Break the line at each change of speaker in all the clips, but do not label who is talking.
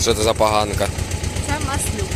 Що це за поганка?
Це маслюк.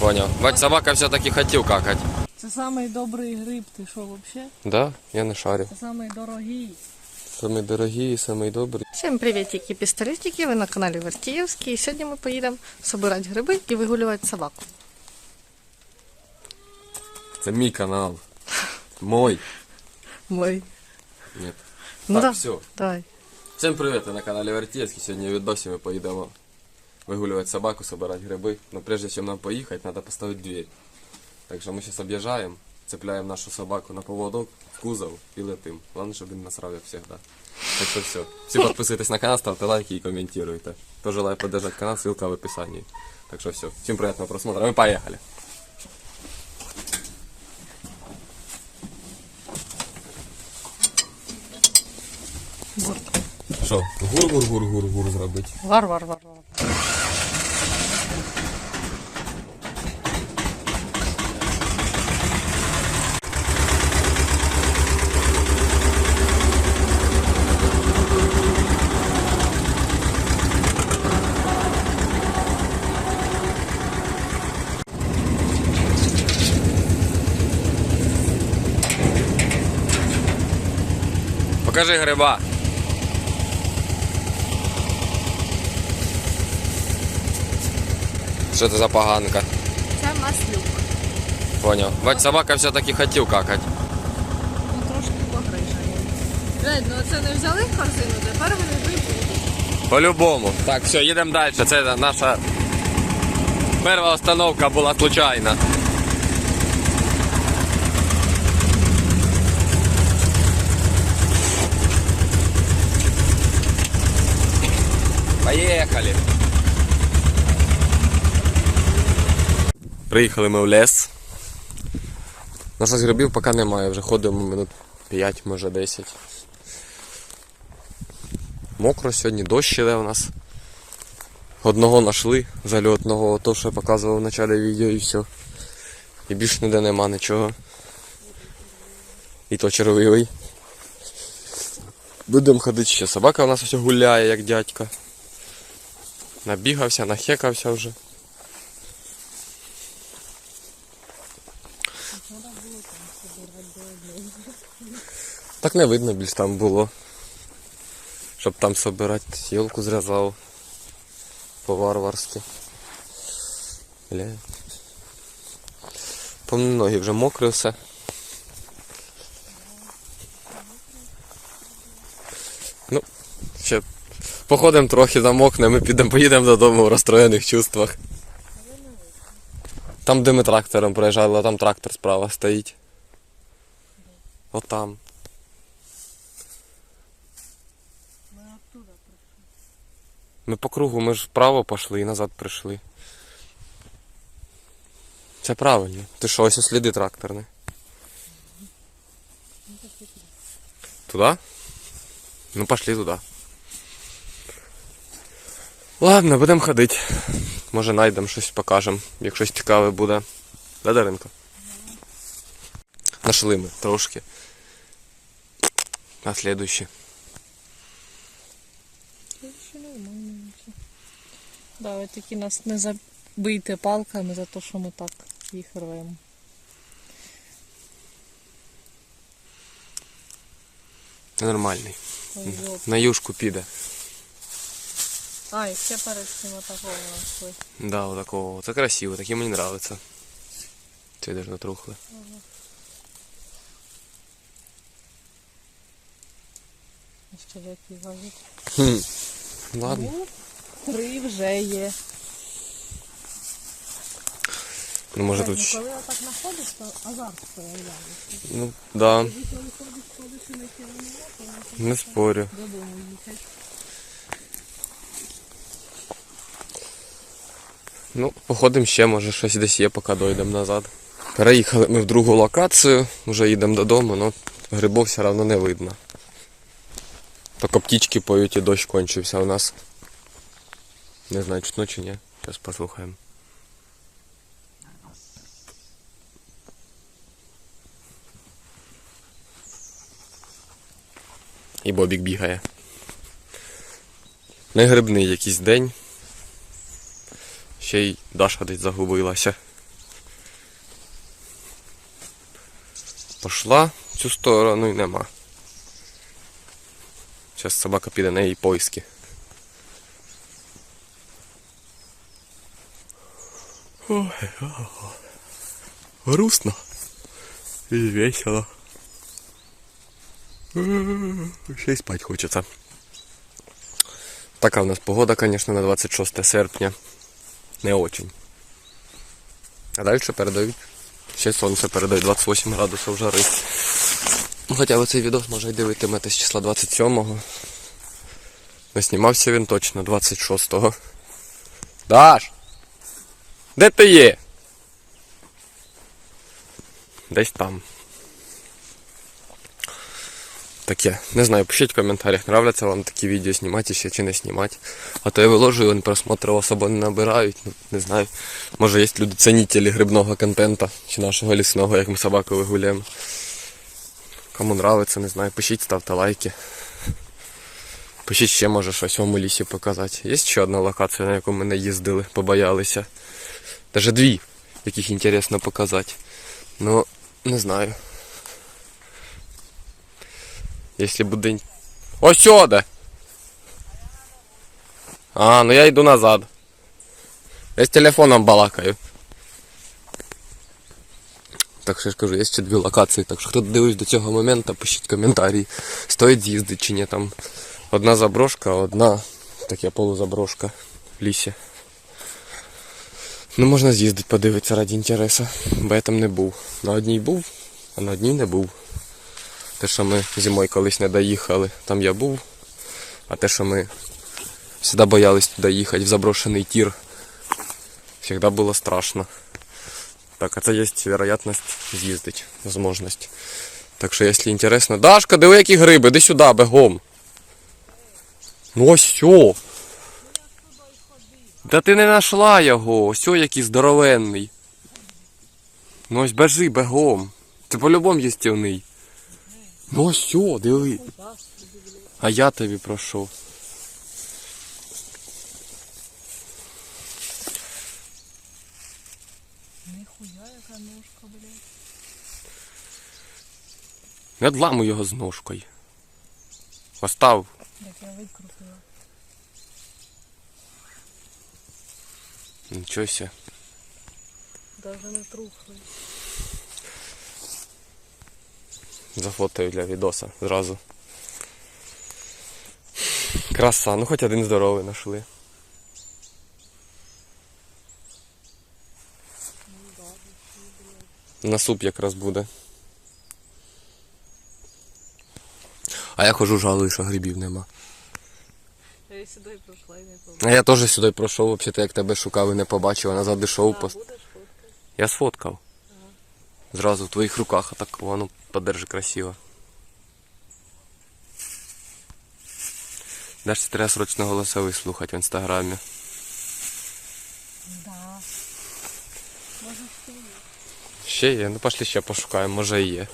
Поняв. Бать, собака все-таки хотів какать.
Це самий добрий гриб, ти що взагалі?
Да? Я не шарю.
Це самий дорогий.
Самий дорогий і самий добрий.
Всім привітики, пістолетики, ви на каналі Вертіївський. І сьогодні ми поїдемо збирати гриби і вигулювати собаку.
Це мій канал. Мой.
Мой.
Ні.
Ну
так,
да.
все.
Давай.
Всім привіт, ви на каналі Вертіївський. Сьогодні відосі ми поїдемо вигулювати собаку, собирати гриби. Но прежде чем нам поїхати, треба поставити дверь. Так що ми зараз об'їжджаємо, цепляємо нашу собаку на поводок, в кузов і летим. Главное, щоб він насрав, як завжди. Так що все. Всі підписуйтесь на канал, ставте лайки і коментуйте. Хто желає поддержать канал, ссылка в описании. Так що все. Всім приятного просмотра. Ми поїхали. Що, гур-гур-гур-гур-гур зробити?
Вар,
Покажи гриба. Що це за поганка?
Це маслюк.
Поняв. Бать, собака все-таки хотів какать.
Ну трошки погрижає. Блядь, ну це не взяли в корзину, тепер гриби будуть.
По-любому. Так, все, їдемо далі. Це наша перша остановка була случайна. Поїхали. Приїхали ми в ліс. На щось грибів поки немає, вже ходимо минут 5, може 10. Мокро сьогодні, дощ іде у нас. Одного знайшли зальотного, то що я показував в початку відео і все. І більш ніде нема нічого. І то червивий. Будемо ходити ще. Собака у нас ось гуляє, як дядька. Набігався, нахекався вже. Так не видно більш там було. Щоб там собирати тілку зрізав. По-варварськи. Помні ноги вже мокрі все. Ну, ще походимо трохи, замокнемо і підемо, поїдемо додому в розстроєних чувствах. Там, де ми трактором проїжджали, а там трактор справа стоїть. Отам.
Ми оттуда прийшли.
Ми по кругу, ми ж вправо пішли і назад прийшли. Це правильно. Ти що, ось сліди тракторні. Туда? Ну пошли туди. Ладно, будемо ходити. Може знайдемо щось покажемо, як щось цікаве буде. Да, Даринко? Нашли ми трошки. А слідуючі.
Да, ви такі нас не забийте палками за те, що ми так їх рвемо.
Нормальний.
Ой.
На юшку піде.
А, і ще перед цим отакого знайшли.
Да, вот такого. Это красиво, такие мне нравятся. Це даже натрухли.
Ще які важить.
Хм. Ладно.
Ну, три вже є.
Ну може
Ну,
тут. ще-
коли отак знаходиш, то азарт проявляється.
Ну, да,
Коли ходиш, ходиш і не керуєш, то
не спорю.
додому їхати.
Ну, походимо ще, може щось десь є, поки дойдемо назад. Переїхали ми в другу локацію, вже їдемо додому, але грибов все одно не видно. Тільки птічки поють і дощ кончився у нас. Не знаю, чутно чи ні. Зараз послухаємо. І Бобік бігає. Не грибний якийсь день. Ще й Даша десь загубилася. Пошла в цю сторону і нема. Зараз собака піде на її поиски. Ой, грустно і весело. Ще й спать хочеться. Така в нас погода, конечно, на 26 серпня. Не очень. А далі передають. Ще сонце передають 28 градусів жари. Ну, Хоча ви цей відос може й з числа 27-го. Не знімався він точно 26-го. Даш! Де ти є? Десь там. Таке. Не знаю, пишіть в коментарях, нравляться вам такі відео знімати ще чи не знімати. А то я виложую, вони просмотрів особо не набирають. Ну, не знаю. Може є люди цінителі грибного контента чи нашого лісного, як ми собаку вигуляємо. Кому нравиться, не знаю, пишіть, ставте лайки. Пишіть ще може щось в лісі показати. Є ще одна локація, на яку ми не їздили, побоялися. Даже дві, яких інтересно показати. Ну, не знаю. Якщо буде. Ось сюди! А, ну я йду назад. Я з телефоном балакаю. Так що я ж кажу, є ще дві локації, так що хто дивись до цього моменту, пишіть коментарі. Стоїть з'їздити чи ні там. Одна заброшка, одна таке полузаброшка в лісі. Ну можна з'їздити, подивитися раді інтересу, бо я там не був. На одній був, а на одній не був. Те, що ми зимою колись не доїхали, там я був. А те, що ми завжди боялись туди їхати в заброшений тір, завжди було страшно. Так, а це є вероятність з'їздити, можливість. Так що, якщо інтересно. Дашка, диви які гриби, іди сюди, бегом. Ну ось сьо. Та ти не знайшла його, ось який здоровенний. Ну ось бежи бегом. Це по-любому їстівний. Ну ось сьо, диви. А я тобі прошу.
Ніхуя, яка ножка, блядь.
Не дламуй його з ножкою. Остав.
Як я викрутила.
Нічого ся.
Даже не трухли.
Зафотою для відоса зразу. Краса, ну хоч один здоровий знайшли. На суп якраз буде. А я хожу жалую, що грибів нема.
Я сюди пройшла і не побачила.
А я теж сюди пройшов, взагалі, як тебе шукав і не побачив, а назад йшов. Пост... Я сфоткав. Зразу в твоїх руках, а так воно подержи красиво. Даш треба срочно голосовий слухати в інстаграмі.
Да. Може, що є?
Ще є, ну пошли ще пошукаємо, може і є.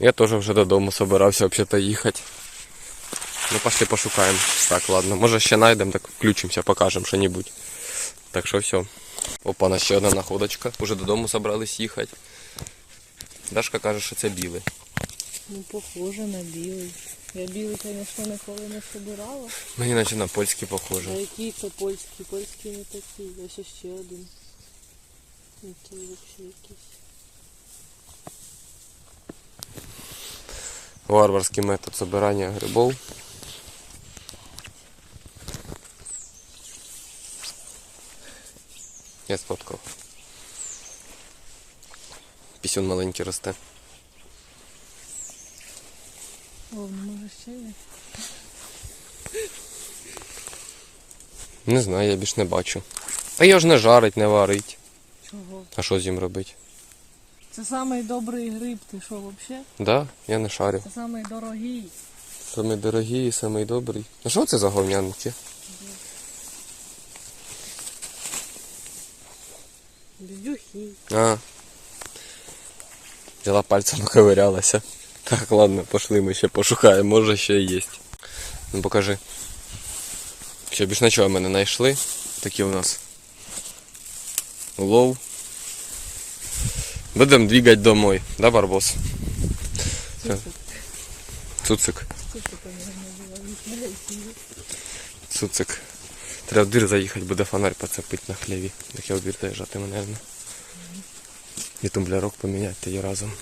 Я теж вже додому собирався взагалі їхати. Ну пошли пошукаємо. Так, ладно, може ще знайдемо, так включимося, покажемо що-небудь. Так що все. Опа, на ще одна находочка. Уже додому собрались їхати. Дашка каже, що це білий.
Ну, похоже на білий. Я білий, звісно, ніколи не собирала.
Мені наче на польський
А
похоже.
які це польські? Польські не такі. Ось ще ще один. Який взагалі якийсь.
Варварський метод собирання грибов. Я сфоткав. Пісюн маленький росте.
О, ну може ще є?
Не знаю, я більш не бачу. А його ж не жарить, не варить.
Чого?
А що з ним робити?
Це самий добрий гриб, ти що взагалі?
Да, я не шарю.
Це самий дорогий.
Самий дорогий і самий добрий. А що це за говнянки?
Бздюхи.
А. Взяла пальцем ковырялася. Так, ладно, пошли ми ще пошукаємо, може ще є. Ну покажи. Все, більш нічого ми не знайшли. Такі у нас улов. Будемо двигати домой, да, Барбос? Все. Цуцик. Цуцик. Треба в двір заїхати, буде фонарь поцепити на хліві. Так я в двір заїжджатиму, мабуть. І тумблярок поміняти тоді разом.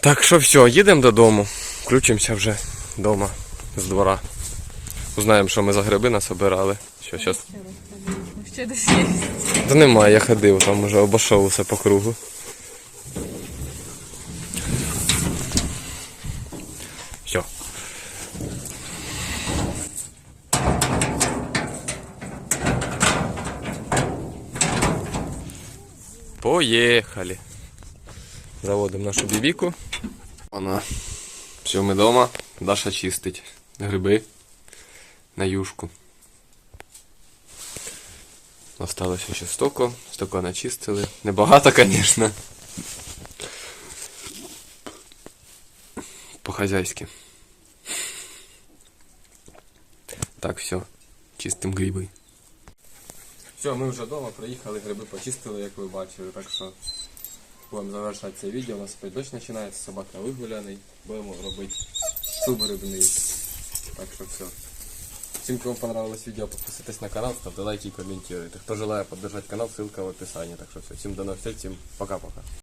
Так що все, їдемо додому. Включимося вже вдома з двора. Узнаємо, що ми за гриби насобирали. Що, щас...
Ще десь є.
Та немає, я ходив, там уже обійшов усе по кругу. Все. Поїхали. Заводимо нашу бібіку. Вона. Все, ми вдома. Даша чистить гриби на юшку. Осталося ще стоко. Стоко начистили. Небагато, звісно. По-хазяйськи. Так, все. Чистим гриби. Все, ми вже вдома приїхали, гриби почистили, як ви бачили, так що будемо завершати це відео. У нас опять дощ починається, собака вигуляний. Будемо робити суп грибний. Так що все. Всем, кому понравилось видео, подписывайтесь на канал, ставьте лайки и комментируйте. Кто желает поддержать канал, ссылка в описании. Так что все, всем до новых встреч, всем пока-пока.